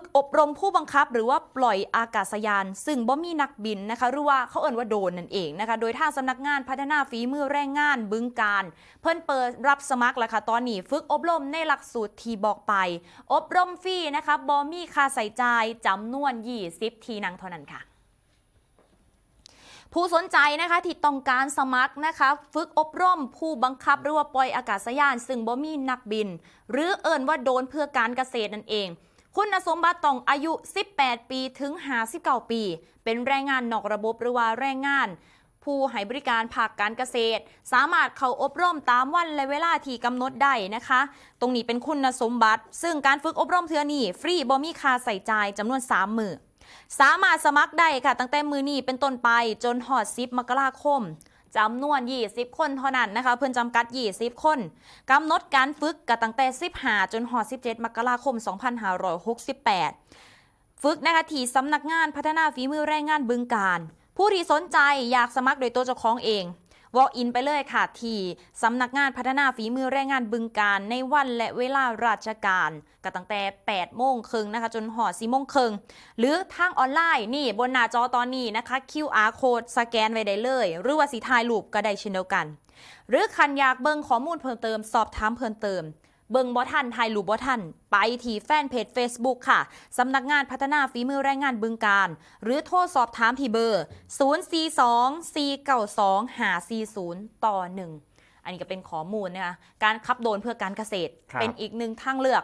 กอบรมผู้บังคับ หรือว่าปล่อยอากาศยาน ซึ่งบ่มีนักบินนะคะหรือว่าเขาเอ่นว่าโดนนั่นเองนะคะ โดยทางสำนักงานพัฒนาฝีมือแรงงานบึงการ เพิ่นเปิดรับสมัครแล้วค่ะตอนนี้ ฝึกอบรมในหลักสูตรที่บอกไป อบรมฟรีนะคะบ่มีค่าใส่จ่ายจำนวน 20 ทีนังเท่านั้นค่ะผู้สนใจนะคะที่ต้องการสมัครนะคะฝึกอบรมผู้บังคับหรือว่าปล่อยอากาศยาน ซึ่งบ่มีนักบิน หรือเอิ่นว่าโดนเพื่อการเกษตรนั่นเอง คุณสมบัติต้องอายุ 18 ปีถึง 59 ปี เป็นแรงงานนอกระบบหรือว่าแรงงาน ผู้ให้บริการภาคการเกษตร สามารถเข้าอบรมตามวันและเวลาที่กำหนดได้นะคะ ตรงนี้เป็นคุณสมบัติ ซึ่งการฝึกอบรมเทือนี้ฟรีบ่มีค่าใส่จ่ายจำนวน 3 มือสามารถสมัครได้ค่ะ ตั้งแต่มือนี้เป็นต้นไปจนหอดซิปมกราคม จำนวน 20 คนเท่านั้นนะคะ เพื่อนจำกัด 20 คนกำหนดการฝึกกับตั้งแต่ 15 จนหอด17 มกราคม 2568 ฝึกนะคะที่สำนักงานพัฒนาฝีมือแรงงานบึงการ ผู้ที่สนใจอยากสมัครโดยตัวเจ้าของเอง วอลอินไปเลยค่ะ ที่สำนักงานพัฒนาฝีมือแรงงานบึงการในวันและเวลาราชการก็ตั้งแต่ 8 โมงครึ่งนะคะ จนหอด4โมงครึ่งหรือทางออนไลน์นี่บนหน้าจอตอนนี้นะคะ QR code สแกนไว้ได้เลย หรือว่าสีถ่ายรูปก็ได้เช่นเดียวกัน หรือคันอยากเบิ่งข้อมูลเพิ่มเติม สอบถามเพิ่มเติม เบิ่งบ่ทันถ่ายรูปบ่ทัน ไปที่แฟนเพจ Facebook ค่ะ สำนักงานพัฒนาฝีมือแรงงานบึงการ หรือโทรสอบถามที่เบอร์ 042-492-540 ต่อ 1 อันนี้ก็เป็นข้อมูลนะคะการขับโดรนเพื่อการเกษตรครับเป็นอีกหนึ่งทางเลือก